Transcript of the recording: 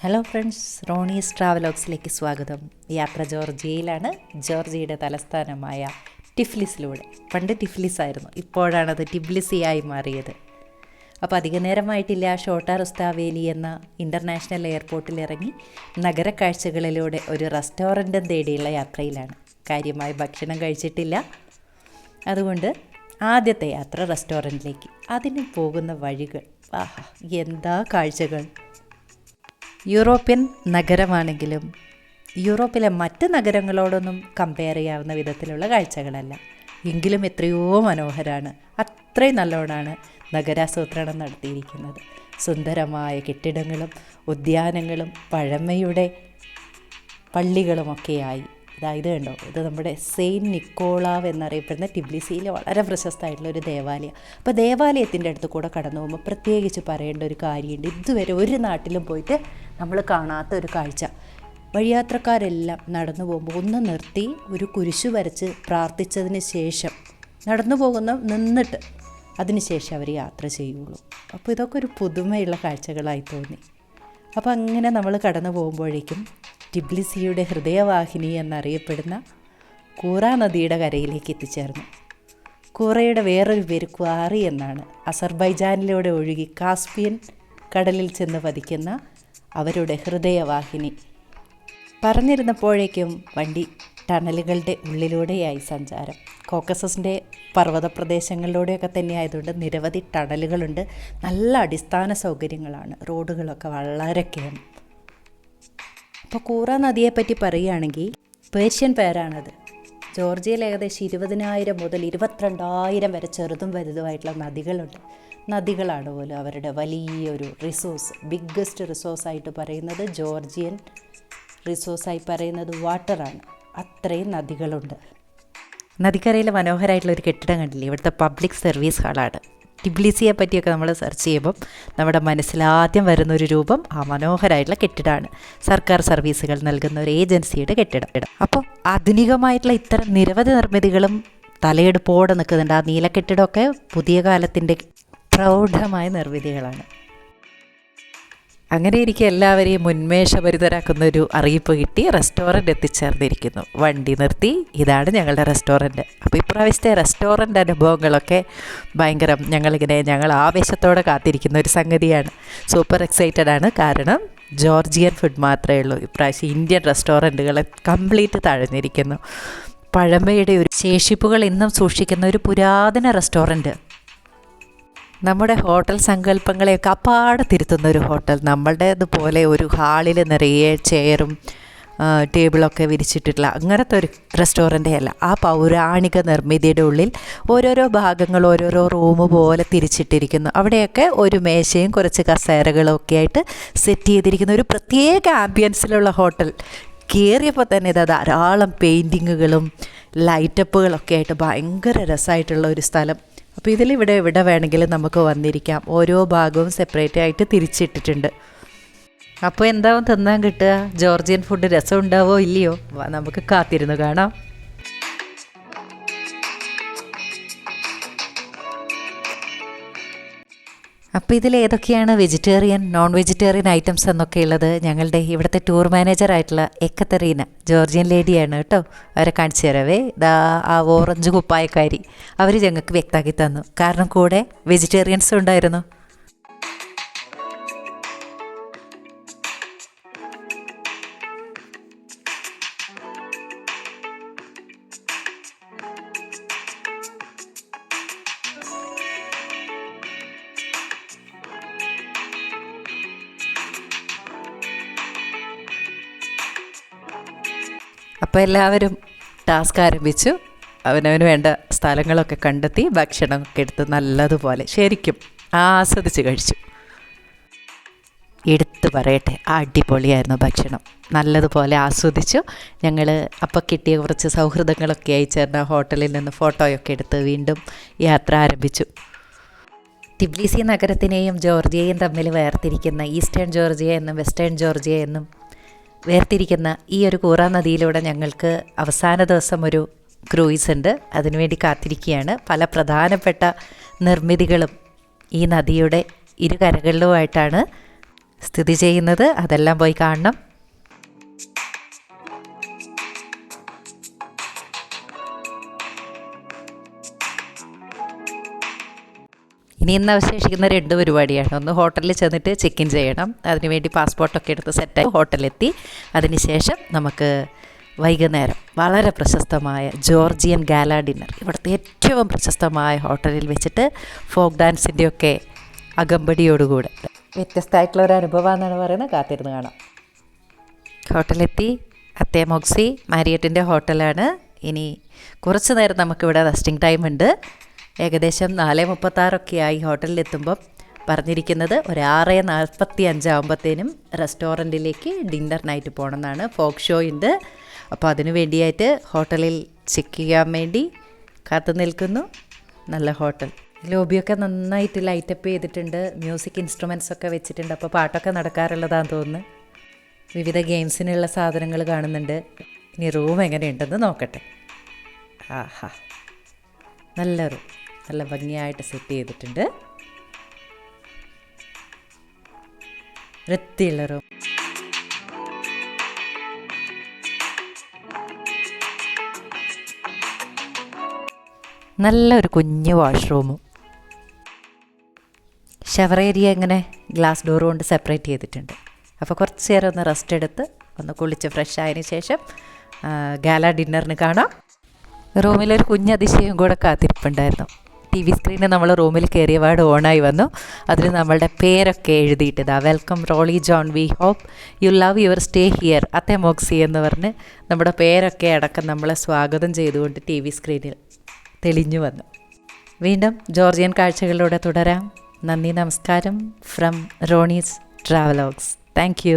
Hello friends Ronnie's ട്രാവലോഗ്സിലേക്ക് സ്വാഗതം. യാത്ര ജോർജിയയിലാണ്. ജോർജിയയുടെ തലസ്ഥാനമായ ടിഫ്ലിസിലൂടെ. പണ്ട് ടിഫ്ലിസ് ആയിരുന്നു ഇപ്പോഴാണത് ടിബ്ലിസിയായി മാറിയത്. അപ്പോൾ അധിക നേരമായിട്ടില്ല. ഷോട്ടാ റുസ്താവേലി എന്ന ഇന്റർനാഷണൽ എയർപോർട്ടിൽ ഇറങ്ങി നഗരക്കാഴ്ചകളിലൂടെ ഒരു റെസ്റ്റോറന്റും തേടിയുള്ള യാത്രയിലാണ്. കാര്യമായി ഭക്ഷണം കഴിച്ചിട്ടില്ല. അതുകൊണ്ട് ആദ്യത്തെ യാത്ര റെസ്റ്റോറന്റിലേക്ക്. അതിന് പോകുന്ന വഴികൾ. ആഹാ എന്താ കാഴ്ചകൾ? യൂറോപ്യൻ നഗരമാണെങ്കിലും യൂറോപ്പിലെ മറ്റ് നഗരങ്ങളോടൊന്നും കമ്പയർ ചെയ്യാവുന്ന വിധത്തിലുള്ള കാഴ്ചകളല്ല. എങ്കിലും എത്രയോ മനോഹരമാണ് അത്രയും നല്ലോണമാണ് നഗരാസൂത്രണം നടത്തിയിരിക്കുന്നത്. സുന്ദരമായ കെട്ടിടങ്ങളും ഉദ്യാനങ്ങളും പഴമയുടെ പള്ളികളുമൊക്കെയായി. ഇതായത് കണ്ടോ ഇത് നമ്മുടെ സെയിന്റ് നിക്കോളാവ് എന്നറിയപ്പെടുന്ന ടിബ്ലിസിയിലെ വളരെ പ്രശസ്തമായിട്ടുള്ള ഒരു ദേവാലയം. അപ്പോൾ ദേവാലയത്തിന്റെ അടുത്ത് കൂടെ കടന്നു പോകുമ്പോൾ പ്രത്യേകിച്ച് പറയേണ്ട ഒരു കാര്യമുണ്ട്. ഇതുവരെ ഒരു നാട്ടിലും പോയിട്ട് നമ്മൾ കാണാത്ത ഒരു കാഴ്ച. വഴിയാത്രക്കാരെല്ലാം നടന്നു പോകുമ്പോൾ ഒന്ന് നിർത്തി ഒരു കുരിശു വരച്ച് പ്രാർത്ഥിച്ചതിന് ശേഷം നടന്നു പോകുന്ന നിന്നിട്ട് അതിനുശേഷം അവർ യാത്ര ചെയ്യുള്ളൂ. അപ്പോൾ ഇതൊക്കെ ഒരു പുതുമയുള്ള കാഴ്ചകളായി തോന്നി. അപ്പോൾ അങ്ങനെ നമ്മൾ കടന്നു പോകുമ്പോഴേക്കും ടിബ്ലിസിയുടെ ഹൃദയവാഹിനി എന്നറിയപ്പെടുന്ന കൂറ നദിയുടെ കരയിലേക്ക് എത്തിച്ചേർന്നു. കൂറയുടെ വേറൊരു പേര് ക്വാറി എന്നാണ്. അസർബൈജാനിലൂടെ ഒഴുകി കാസ്പിയൻ കടലിൽ ചെന്ന് പതിക്കുന്ന അവരുടെ ഹൃദയവാഹിനി. പറഞ്ഞിരുന്നപ്പോഴേക്കും വണ്ടി ടണലുകളുടെ ഉള്ളിലൂടെയായി സഞ്ചാരം. കോക്കസസിന്റെ പർവത പ്രദേശങ്ങളിലൂടെയൊക്കെ തന്നെ ആയതുകൊണ്ട് നിരവധി ടണലുകളുണ്ട്. നല്ല അടിസ്ഥാന സൗകര്യങ്ങളാണ്. റോഡുകളൊക്കെ വളരെയൊക്കെയാണ് അപ്പോൾ കൂറ നദിയെപ്പറ്റി പറയുകയാണെങ്കിൽ പേർഷ്യൻ പേരാണത്. ജോർജിയയിൽ ഏകദേശം ഇരുപതിനായിരം മുതൽ ഇരുപത്തിരണ്ടായിരം വരെ ചെറുതും വലുതുമായിട്ടുള്ള നദികളുണ്ട്. നദികളാണ് പോലും അവരുടെ വലിയൊരു റിസോഴ്സ് ബിഗ്ഗസ്റ്റ് റിസോഴ്സായിട്ട് പറയുന്നത് ജോർജിയൻ റിസോഴ്സായി പറയുന്നത് വാട്ടറാണ് അത്രയും നദികളുണ്ട്. നദിക്കരയിലെ മനോഹരമായിട്ടുള്ള ഒരു കെട്ടിടം കണ്ടില്ലേ? ഇവിടുത്തെ പബ്ലിക് സർവീസ് ഹാളാണ്. ടിബ്ലിസിയെ പറ്റിയൊക്കെ നമ്മൾ സെർച്ച് ചെയ്യുമ്പം നമ്മുടെ മനസ്സിലാദ്യം വരുന്ന ഒരു രൂപം ആ മനോഹരമായിട്ടുള്ള കെട്ടിടമാണ്. സർക്കാർ സർവീസുകൾ നൽകുന്ന ഒരു ഏജൻസിയുടെ കെട്ടിടം. അപ്പോൾ ആധുനികമായിട്ടുള്ള ഇത്തരം നിരവധി നിർമ്മിതികളും തലയെടുപ്പോടെ നിൽക്കുന്നുണ്ട്. ആ നീലക്കെട്ടിടമൊക്കെ പുതിയ കാലത്തിന്റെ പ്രൗഢമായ നിർമ്മിതികളാണ്. അങ്ങനെ ഇരിക്കെ എല്ലാവരെയും ഉന്മേഷഭരിതരാക്കുന്ന ഒരു അറിയിപ്പ് കിട്ടി റെസ്റ്റോറന്റ് എത്തിച്ചേർന്നിരിക്കുന്നു. വണ്ടി നിർത്തി ഇതാണ് ഞങ്ങളുടെ റെസ്റ്റോറന്റ് അപ്പോൾ ഇപ്രാവശ്യത്തെ റെസ്റ്റോറന്റ് അനുഭവങ്ങളൊക്കെ ഭയങ്കരം ഞങ്ങളിങ്ങനെ ഞങ്ങൾ ആവേശത്തോടെ കാത്തിരിക്കുന്ന ഒരു സംഗതിയാണ്. സൂപ്പർ എക്സൈറ്റഡ് ആണ്. കാരണം ജോർജിയൻ ഫുഡ് മാത്രമേ ഉള്ളൂ. ഇപ്രാവശ്യം ഇന്ത്യൻ റെസ്റ്റോറന്റുകൾ കംപ്ലീറ്റ് തഴഞ്ഞിരിക്കുന്നു. പഴമയുടെ ഒരു ശേഷിപ്പുകൾ ഇന്നും സൂക്ഷിക്കുന്ന ഒരു പുരാതന റെസ്റ്റോറന്റ് നമ്മുടെ ഹോട്ടൽ സങ്കല്പങ്ങളെയൊക്കെ അപ്പാടെ തിരുത്തുന്ന ഒരു ഹോട്ടൽ. നമ്മളുടേതുപോലെ ഒരു ഹാളിൽ നിറയെ ചെയറും ടേബിളൊക്കെ വിരിച്ചിട്ടിട്ടുള്ള അങ്ങനത്തെ ഒരു റെസ്റ്റോറന്റ് അല്ല. ആ പൗരാണിക നിർമ്മിതിയുടെ ഉള്ളിൽ ഓരോരോ ഭാഗങ്ങൾ ഓരോരോ റൂം പോലെ തിരിച്ചിട്ടിരിക്കുന്നു. അവിടെയൊക്കെ ഒരു മേശയും കുറച്ച് കസേരകളും ഒക്കെ ആയിട്ട് സെറ്റ് ചെയ്തിരിക്കുന്ന ഒരു പ്രത്യേക ആംബിയൻസിലുള്ള ഹോട്ടൽ. കയറിയപ്പോൾ തന്നെ ഇത് ധാരാളം പെയിന്റിങ്ങുകളും ലൈറ്റപ്പുകളൊക്കെ ആയിട്ട് ഭയങ്കര രസമായിട്ടുള്ള ഒരു സ്ഥലം. അപ്പോൾ ഇതിലിവിടെ എവിടെ വേണമെങ്കിലും നമുക്ക് വന്നിരിക്കാം. ഓരോ ഭാഗവും സെപ്പറേറ്റ് ആയിട്ട് തിരിച്ചിട്ടിട്ടുണ്ട്. അപ്പോൾ എന്താവും തിന്നാൻ കിട്ടുക? ജോർജിയൻ ഫുഡ് രസം ഉണ്ടാവോ ഇല്ലയോ നമുക്ക് കാത്തിരുന്ന് കാണാം. അപ്പോൾ ഇതിൽ ഏതൊക്കെയാണ് വെജിറ്റേറിയൻ നോൺ വെജിറ്റേറിയൻ ഐറ്റംസ് എന്നൊക്കെ ഉള്ളത്? ഞങ്ങളുടെ ഇവിടുത്തെ ടൂർ മാനേജർ ആയിട്ടുള്ള എക്കത്തറീന ജോർജിയൻ ലേഡിയാണ് കേട്ടോ. അവരെ കാണിച്ചു തരവേ. ഇതാ ആ ഓറഞ്ച് കുപ്പായക്കാരി. അവർ ഞങ്ങൾക്ക് വ്യക്തമാക്കി തന്നു. കാരണം കൂടെ വെജിറ്റേറിയൻസ് ഉണ്ടായിരുന്നു. അപ്പോൾ എല്ലാവരും ടാസ്ക് ആരംഭിച്ചു. അവനവന് വേണ്ട സ്ഥലങ്ങളൊക്കെ കണ്ടെത്തി ഭക്ഷണമൊക്കെ എടുത്ത് നല്ലതുപോലെ ശരിക്കും ആസ്വദിച്ച് കഴിച്ചു. എടുത്തു പറയട്ടെ അടിപൊളിയായിരുന്നു ഭക്ഷണം. നല്ലതുപോലെ ആസ്വദിച്ചു. ഞങ്ങൾ അപ്പോൾ കിട്ടിയ കുറച്ച് സൗഹൃദങ്ങളൊക്കെ ആയി ചേർന്ന ഹോട്ടലിൽ നിന്ന് ഫോട്ടോയൊക്കെ എടുത്ത് വീണ്ടും യാത്ര ആരംഭിച്ചു. ടിബ്ലിസി നഗരത്തിനെയും ജോർജിയയും തമ്മിൽ വേർതിരിക്കുന്ന ഈസ്റ്റേൺ ജോർജിയ എന്നും വെസ്റ്റേൺ ജോർജിയ എന്നും വേർതിരിക്കുന്ന ഈ ഒരു കൂറ നദിയിലൂടെ ഞങ്ങൾക്ക് അവസാന ദിവസം ഒരു ക്രൂയിസ് ഉണ്ട്. അതിനുവേണ്ടി കാത്തിരിക്കുകയാണ്. പല പ്രധാനപ്പെട്ട നിർമ്മിതികളും ഈ നദിയുടെ ഇരു കരകളിലുമായിട്ടാണ് സ്ഥിതി ചെയ്യുന്നത്. അതെല്ലാം പോയി കാണണം. ഇനി ഇന്ന് അവശേഷിക്കുന്ന രണ്ട് പരിപാടിയാണ്. ഒന്ന് ഹോട്ടലിൽ ചെന്നിട്ട് ചെക്ക് ഇൻ ചെയ്യണം അതിനുവേണ്ടി പാസ്പോർട്ടൊക്കെ എടുത്ത് സെറ്റായി ഹോട്ടലിലെത്തി അതിനുശേഷം നമുക്ക് വൈകുന്നേരം വളരെ പ്രശസ്തമായ ജോർജിയൻ ഗാല ഡിന്നർ. ഇവിടുത്തെ ഏറ്റവും പ്രശസ്തമായ ഹോട്ടലിൽ വെച്ചിട്ട് ഫോക്ക് ഡാൻസിന്റെയൊക്കെ അകമ്പടിയോടുകൂടെ. വ്യത്യസ്തമായിട്ടുള്ള ഒരു അനുഭവമാണെന്നാണ് പറയുന്നത്. കാത്തിരുന്ന് കാണാം. ഹോട്ടലെത്തി. അത്തേ മോക്സി മാരിയറ്റിന്റെ ഹോട്ടലാണ്. ഇനി കുറച്ച് നേരം നമുക്കിവിടെ റെസ്റ്റിംഗ് ടൈം ഉണ്ട്. ഏകദേശം നാല് മുപ്പത്താറൊക്കെ ആയി ഹോട്ടലിലെത്തുമ്പം പറഞ്ഞിരിക്കുന്നത് ഒരു ആറ് നാൽപ്പത്തി അഞ്ചാകുമ്പോഴത്തേനും റെസ്റ്റോറന്റിലേക്ക് ഡിന്നർ നൈറ്റ് പോകണമെന്നാണ്. ഫോക്ക് ഷോ ഉണ്ട്. അപ്പോൾ അതിനു വേണ്ടിയായിട്ട് ഹോട്ടലിൽ ചെക്ക് ചെയ്യാൻ വേണ്ടി കാത്തു നിൽക്കുന്നു. നല്ല ഹോട്ടൽ. ലോബിയൊക്കെ നന്നായിട്ട് ലൈറ്റപ്പ് ചെയ്തിട്ടുണ്ട്. മ്യൂസിക് ഇൻസ്ട്രുമെൻസ് ഒക്കെ വെച്ചിട്ടുണ്ട്. അപ്പോൾ പാട്ടൊക്കെ നടക്കാറുള്ളതാന്ന് തോന്നുന്നു. വിവിധ ഗെയിംസിനുള്ള സാധനങ്ങൾ കാണുന്നുണ്ട്. ഇനി റൂം എങ്ങനെയുണ്ടെന്ന് നോക്കട്ടെ. ആഹാ. നല്ല റൂം. നല്ല ഭംഗിയായിട്ട് സെറ്റ് ചെയ്തിട്ടുണ്ട്. വൃത്തിയുള്ള റൂം നല്ലൊരു കുഞ്ഞു വാഷ്റൂമും ഷവർ ഏരിയ ഇങ്ങനെ ഗ്ലാസ് ഡോർ കൊണ്ട് സെപ്പറേറ്റ് ചെയ്തിട്ടുണ്ട്. അപ്പോൾ കുറച്ച് നേരം ഒന്ന് റെസ്റ്റ് എടുത്ത് ഒന്ന് കുളിച്ച് ഫ്രഷ് ആയതിനു ശേഷം ഗാല ഡിന്നറിന് കാണാം. റൂമിലൊരു കുഞ്ഞതിശയം കൂടെ കാത്തിരിപ്പുണ്ടായിരുന്നു. ടി വി സ്ക്രീനിൽ നമ്മൾ റൂമിൽ കയറിയ പാട് ഓണായി വന്നു. അതിൽ നമ്മളുടെ പേരൊക്കെ എഴുതിയിട്ടതാണ് welcome Rolly John we hope you love your stay here അത്തെ Moxy എന്ന് പറഞ്ഞ് നമ്മുടെ പേരൊക്കെ അടക്കം നമ്മളെ സ്വാഗതം ചെയ്തുകൊണ്ട് ടി വി സ്ക്രീനിൽ തെളിഞ്ഞു വന്നു. വീണ്ടും ജോർജിയൻ കാഴ്ചകളിലൂടെ തുടരാം. നന്ദി നമസ്കാരം. From Ronnie's travelogues thank